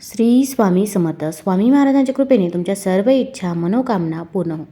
श्री स्वामी समर्थ. स्वामी महाराजांच्या कृपेने तुमच्या सर्व इच्छा मनोकामना पूर्ण हो.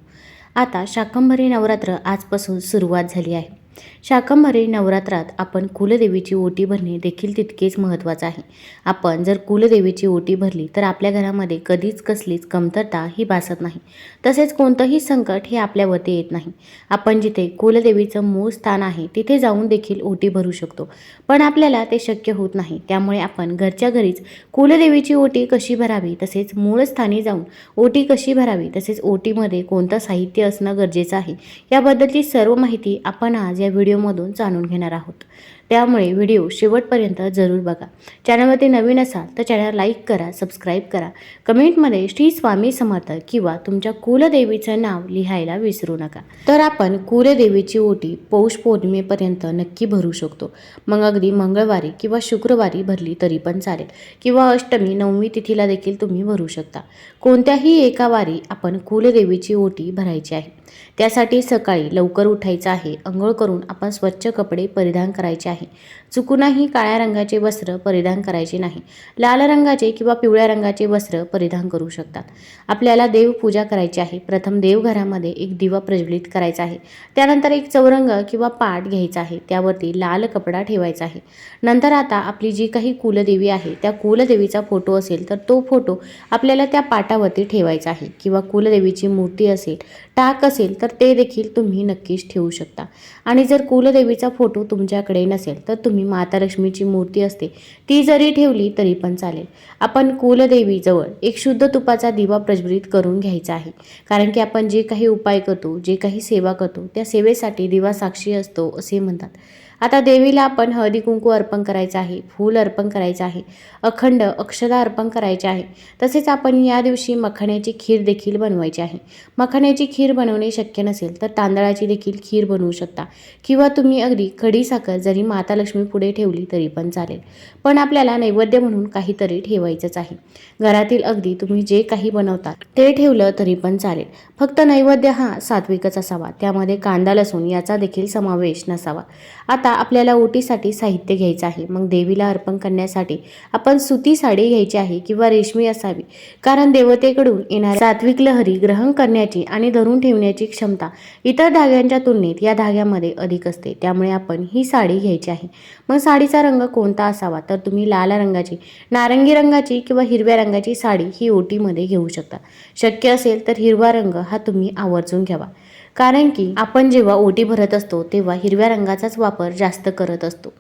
आता शाकंभरी नवरात्र आजपासून सुरुवात झाली आहे. शाकंभरी नवरात्रात आपण कुलदेवीची ओटी भरणे देखील तितकेच महत्त्वाचं आहे. आपण जर कुलदेवीची ओटी भरली तर आपल्या घरामध्ये कधीच कसलीच कमतरता ही भासत नाही. तसेच कोणतंही संकट हे आपल्यावरती येत नाही. आपण जिथे कुलदेवीचं मूळ स्थान आहे तिथे जाऊन देखील ओटी भरू शकतो. पण आपल्याला ते शक्य होत नाही. त्यामुळे आपण घरच्या घरीच कुलदेवीची ओटी कशी भरावी तसेच मूळ स्थानी जाऊन ओटी कशी भरावी तसेच ओटीमध्ये कोणतं साहित्य असणं गरजेचं आहे याबद्दलची सर्व माहिती आपण आज या व्हिडिओमधून जाणून घेणार आहोत. त्यामुळे व्हिडिओ शेवटपर्यंत जरूर बघा. चॅनलवरती नवीन असाल तर चॅनल लाईक करा सबस्क्राईब करा. कमेंटमध्ये श्री स्वामी समर्थ किंवा तुमच्या कुलदेवीचं नाव लिहायला विसरू नका. तर आपण कुलदेवीची ओटी पौष पौर्णिमेपर्यंत नक्की भरू शकतो. मग अगदी मंगळवारी किंवा शुक्रवारी भरली तरी पण चालेल. किंवा अष्टमी नवमी तिथीला देखील तुम्ही भरू शकता. कोणत्याही एका वारी आपण कुलदेवीची ओटी भरायची आहे. त्यासाठी सकाळी लवकर उठायचं आहे. अंघोळ करून आपण स्वच्छ कपडे परिधान करायचे आहे चुकूनही काळ्या रंगाचे वस्त्र परिधान करायचे नाही. लाल रंगाचे किंवा पिवळ्या रंगाचे वस्त्र परिधान करू शकतात. आपल्याला देवपूजा करायची आहे. प्रथम देवघरामध्ये एक दिवा प्रज्वलित करायचा आहे. त्यानंतर एक चौरंग किंवा पाट घ्यायचा आहे. त्यावरती लाल कपडा ठेवायचा आहे. नंतर आता आपली जी काही कुलदेवी आहे त्या कुलदेवीचा फोटो असेल तर तो फोटो आपल्याला त्या पाटावरती ठेवायचा आहे. किंवा कुलदेवीची मूर्ती असेल टाक असेल तर ते देखील तुम्ही नक्कीच ठेवू शकता. आणि जर कुलदेवीचा फोटो तुमच्याकडे नसेल तर तुम्ही माता लक्ष्मीची मूर्ती असते ती जरी ठेवली तरी पण चालेल. आपण कुलदेवीजवळ एक शुद्ध तुपाचा दिवा प्रज्वलित करून घ्यायचा आहे. कारण की आपण जे काही उपाय करतो जे काही सेवा करतो त्या सेवेसाठी दिवा साक्षी असतो असे म्हणतात. आता देवीला आपण हळदी कुंकू अर्पण करायचं आहे फूल अर्पण करायचं आहे अखंड अक्षदा अर्पण करायचे आहे. तसेच आपण या दिवशी मखाण्याची खीर देखील बनवायची आहे. मखाण्याची खीर बनवणे शक्य नसेल तर तांदळाची देखील खीर बनवू शकता. किंवा तुम्ही अगदी खडी साखर जरी माता लक्ष्मी पुढे ठेवली तरी पण चालेल. पण आपल्याला नैवेद्य म्हणून काहीतरी ठेवायचंच आहे. घरातील अगदी तुम्ही जे काही बनवता ते ठेवलं तरी पण चालेल. फक्त नैवेद्य हा सात्विकच असावा. त्यामध्ये कांदा लसूण याचा देखील समावेश नसावा. आता आपल्याला ओटीसाठी साहित्य घ्यायचं आहे. मग देवीला अर्पण करण्यासाठी आपण सुती साडी घ्यायची आहे किंवा रेशमी असावी. कारण देवतेकडून येणाऱ्या सात्विक लहरी ग्रहण करण्याची आणि धरून ठेवण्याची क्षमता इतर धाग्यांच्या तुलनेत या धाग्यामध्ये अधिक असते. त्यामुळे आपण ही साडी घ्यायची आहे. मग साडीचा रंग कोणता असावा? तर तुम्ही लाल रंगाची नारंगी रंगाची किंवा हिरव्या रंगाची साडी ही ओटीमध्ये घेऊ शकता. शक्य असेल तर हिरवा रंग हा तुम्ही आवर्जून घ्यावा. कारण की आपण जेव्हा ओटी भरत असतो तेव्हा हिरव्या रंगाचाच वापर जास्त करत असतो.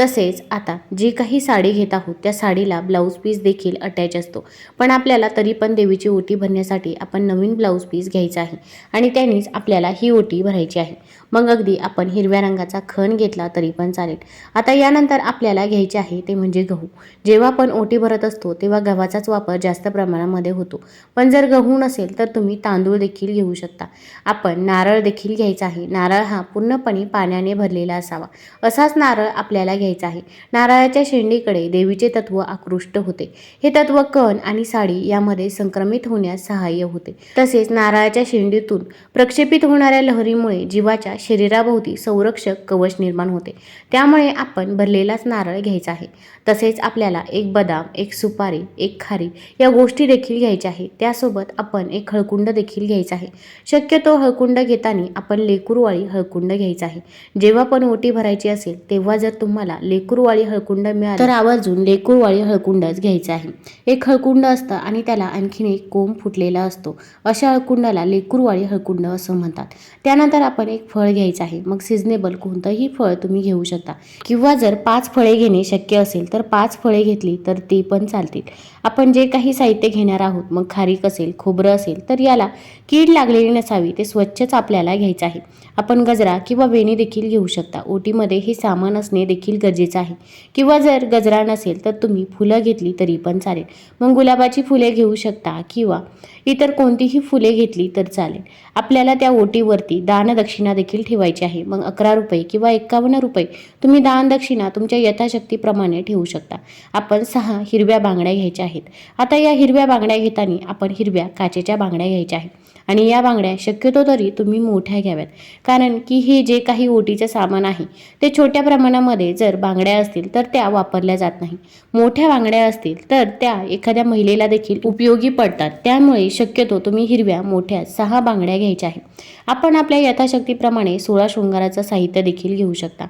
तसेच आता जी काही साडी घेत आहोत त्या साडीला ब्लाऊज पीस देखील अटॅच असतो. पण आपल्याला तरी पण देवीची ओटी भरण्यासाठी आपण नवीन ब्लाऊज पीस घ्यायचा आहे आणि त्यानेच आपल्याला ही ओटी भरायची आहे. मग अगदी आपण हिरव्या रंगाचा खण घेतला तरी पण चालेल. आता यानंतर आपल्याला घ्यायचे आहे ते म्हणजे गहू. जेव्हा आपण ओटी भरत असतो तेव्हा गव्हाचाच वापर जास्त प्रमाणामध्ये होतो. पण जर गहू नसेल तर तुम्ही तांदूळ देखील घेऊ शकता. आपण नारळ देखील घ्यायचा आहे. नारळ हा पूर्णपणे पाण्याने भरलेला असावा. असाच नारळ आपल्याला घ्यायचा आहे. नारळाच्या शेंडीकडे देवीचे तत्व आकृष्ट होते. हे तत्व कण आणि साडी यामध्ये संक्रमित होण्यास सहाय्य होते. तसेच नारळाच्या शेंडीतून प्रक्षेपित होणाऱ्या लहरीमुळे जीवाच्या शरीराभोवती संरक्षक कवच निर्माण होते. त्यामुळे आपण भरलेलाच नारळ घ्यायचा आहे. तसेच आपल्याला एक बदाम एक सुपारी एक खारी या गोष्टी देखील घ्यायच्या आहे. त्यासोबत आपण एक हळकुंड देखील घ्यायचा आहे. शक्यतो हळकुंड घेताना आपण लेकूरवाळी हळकुंड घ्यायचा आहे. जेव्हा पण ओटी भरायची असेल तेव्हा जर तुम्हाला लेकूरवाळी हळकुंड मिळाली तर आवर्जून लेकूरवाळी हळकुंडच घ्यायचा आहे. एक हळकुंड असतं आणि त्याला आणखीन एक कोंब फुटलेला असतो. अशा हळकुंडाला लेकूरवाळी हळकुंड असं म्हणतात. त्यानंतर आपण एक फळ घ्यायचं आहे. मग सिजनेबल कोणतंही फळ तुम्ही घेऊ शकता. किंवा जर पाच फळे घेणे शक्य असेल तर पाच फळे घेतली तर ती पण चालतील. आपण जे काही साहित्य घेणार आहोत मग खारीक असेल खोबरं असेल तर याला कीड लागलेली नसावी ते स्वच्छच आपल्याला घ्यायचं आहे. आपण गजरा किंवा वेणी देखील घेऊ शकता. ओटीमध्ये हे सामान असणे देखील गरजेचं आहे. किंवा जर गजरा नसेल तर तुम्ही फुलं घेतली तरी पण चालेल. मग गुलाबाची फुले घेऊ शकता किंवा इतर कोणतीही फुले घेतली तर चालेल. आपल्याला त्या ओटीवरती दानदक्षिणा देखील ठेवायची आहे. मग अकरा रुपये किंवा एक्कावन्न रुपये तुम्ही दानदक्षिणा तुमच्या यथाशक्तीप्रमाणे ठेवू शकता. आपण सहा हिरव्या बांगड्या घ्यायच्या आहेत. आता या हिरव्या बांगड्या घेताना आपण हिरव्या काचेच्या बांगड्या घ्यायच्या आहेत. आणि या बांगड्या शक्यतो तरी तुम्ही मोठ्या घ्याव्यात. कारण की हे जे काही ओटीचं सामान आहे ते छोट्या प्रमाणामध्ये जर बांगड्या असतील तर त्या वापरल्या जात नाही. मोठ्या बांगड्या असतील तर त्या एखाद्या महिलेला देखील उपयोगी पडतात. त्यामुळे शक्यतो तुम्ही हिरव्या मोठ्या सहा बांगड्या घ्यायच्या आहेत. आपण आपल्या यथाशक्तीप्रमाणे सोळा शृंगाराचं साहित्य देखील घेऊ शकता.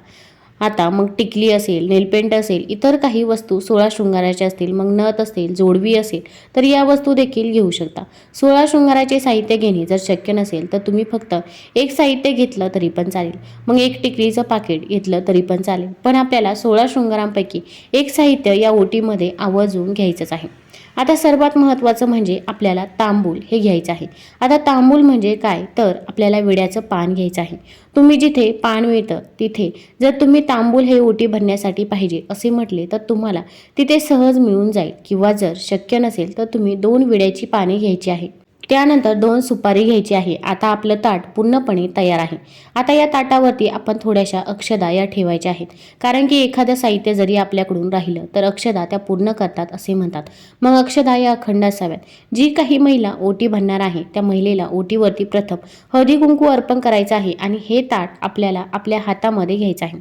आता मग टिकली असेल नेलपेंट असेल इतर काही वस्तू सोळा शृंगाराच्या असतील मग नथ असेल जोडवी असेल तर या वस्तू देखील घेऊ शकता. सोळा शृंगाराचे साहित्य घेणे जर शक्य नसेल तर तुम्ही फक्त एक साहित्य घेतलं तरी पण चालेल. मग एक टिकलीचं पाकिट घेतलं तरी पण चालेल. पण आपल्याला सोळा शृंगारांपैकी एक साहित्य या ओटीमध्ये आवर्जून घ्यायचंच आहे. आता सर्वात महत्त्वाचं म्हणजे आपल्याला तांबूल हे घ्यायचं आहे. आता तांबूल म्हणजे काय? तर आपल्याला विड्याचं पान घ्यायचं आहे. तुम्ही जिथे पान मिळतं तिथे. जर तुम्ही तांबूल हे ओटी भरण्यासाठी पाहिजे असे म्हटले तर तुम्हाला तिथे सहज मिळून जाईल. किंवा जर शक्य नसेल तर तुम्ही दोन विड्याची पाने घ्यायची आहे. त्यानंतर दोन सुपारी घ्यायची आहे. आता आपलं ताट पूर्णपणे तयार आहे. आता या ताटावरती आपण थोड्याशा अक्षदा या ठेवायच्या आहेत. कारण की एखादं साहित्य जरी आपल्याकडून राहिलं तर अक्षदा त्या पूर्ण करतात असे म्हणतात. मग अक्षदा या अखंड असाव्यात. जी काही महिला ओटी भरणार आहे त्या महिलेला ओटीवरती प्रथम हळदी कुंकू अर्पण करायचं आहे आणि हे ताट आपल्याला आपल्या हातामध्ये घ्यायचं आहे.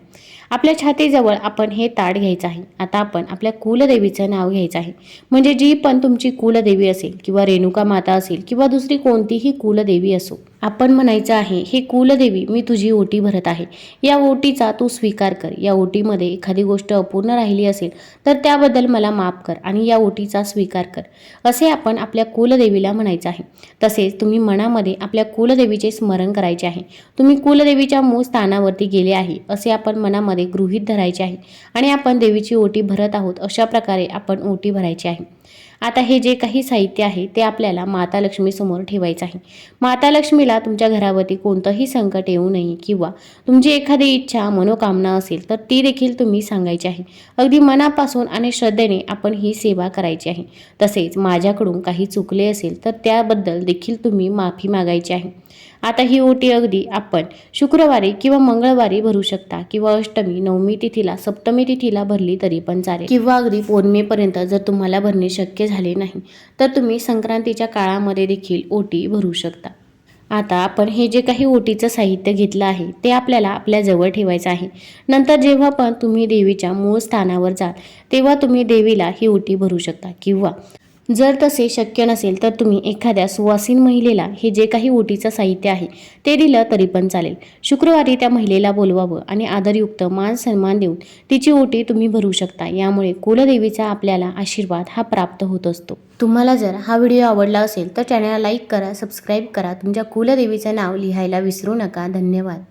आपल्या छातीजवळ आपण हे ताट घ्यायचं आहे. आता आपण आपल्या कुलदेवीचं नाव घ्यायचं आहे. म्हणजे जी पण तुमची कुलदेवी असेल किंवा रेणुका माता असेल किंवा दुसरी कोणतीही कुलदेवी असो. आपण म्हणायचं आहे हे कुलदेवी मी तुझी ओटी भरत आहे. या ओटीचा तू स्वीकार कर. या ओटीमध्ये एखादी गोष्ट अपूर्ण राहिली असेल तर त्याबद्दल मला माफ कर आणि या ओटीचा स्वीकार कर. असे आपण आपल्या कुलदेवीला म्हणायचं आहे. तसेच तुम्ही मनामध्ये आपल्या कुलदेवीचे स्मरण करायचे आहे. तुम्ही कुलदेवीच्या मूळ स्थानावरती गेले आहे असे आपण मनामध्ये गृहीत धरायचे आहे आणि आपण देवीची ओटी भरत आहोत अशा प्रकारे आपण ओटी भरायची आहे. आता हे जे काही साहित्य आहे ते आपल्याला माता लक्ष्मीसमोर ठेवायचं आहे. माता लक्ष्मीला तुमच्या घरावरती कोणतंही संकट येऊ नये किंवा तुमची एखादी इच्छा मनोकामना असेल तर ती देखील तुम्ही सांगायची आहे. अगदी मनापासून आणि श्रद्धेने आपण ही सेवा करायची आहे. तसेच माझ्याकडून काही चुकले असेल तर त्याबद्दल देखील तुम्ही माफी मागायची आहे. आता ही ओटी अगदी आपण शुक्रवारी किंवा मंगळवारी भरू शकता किंवा अष्टमी नवमी तिथीला सप्तमी तिथीला भरली तरी पण चालेल. किंवा अगदी पौर्णिमेपर्यंत जर तुम्हाला भरणे शक्य झाले नाही तर तुम्ही संक्रांतीच्या काळामध्ये देखील ओटी भरू शकता. आता आपण हे जे काही ओटीचं साहित्य घेतलं आहे ते आपल्याला आपल्या जवळ ठेवायचं आहे. नंतर जेव्हा पण तुम्ही देवीच्या मूळ स्थानावर जाल तेव्हा तुम्ही देवीला ही ओटी भरू शकता किंवा जर तसे शक्य नसेल तर तुम्ही एखाद्या सुवासीन महिलेला हे जे काही ओटीचं साहित्य आहे ते दिलं तरी पण चालेल. शुक्रवारी त्या महिलेला बोलवावं आणि आदरयुक्त मान सन्मान देऊन तिची ओटी तुम्ही भरू शकता. यामुळे कुलदेवीचा आपल्याला आशीर्वाद हा प्राप्त होत असतो. तुम्हाला जर हा व्हिडिओ आवडला असेल तर चॅनलला लाईक करा सबस्क्राईब करा. तुमच्या कुलदेवीचं नाव लिहायला विसरू नका. धन्यवाद.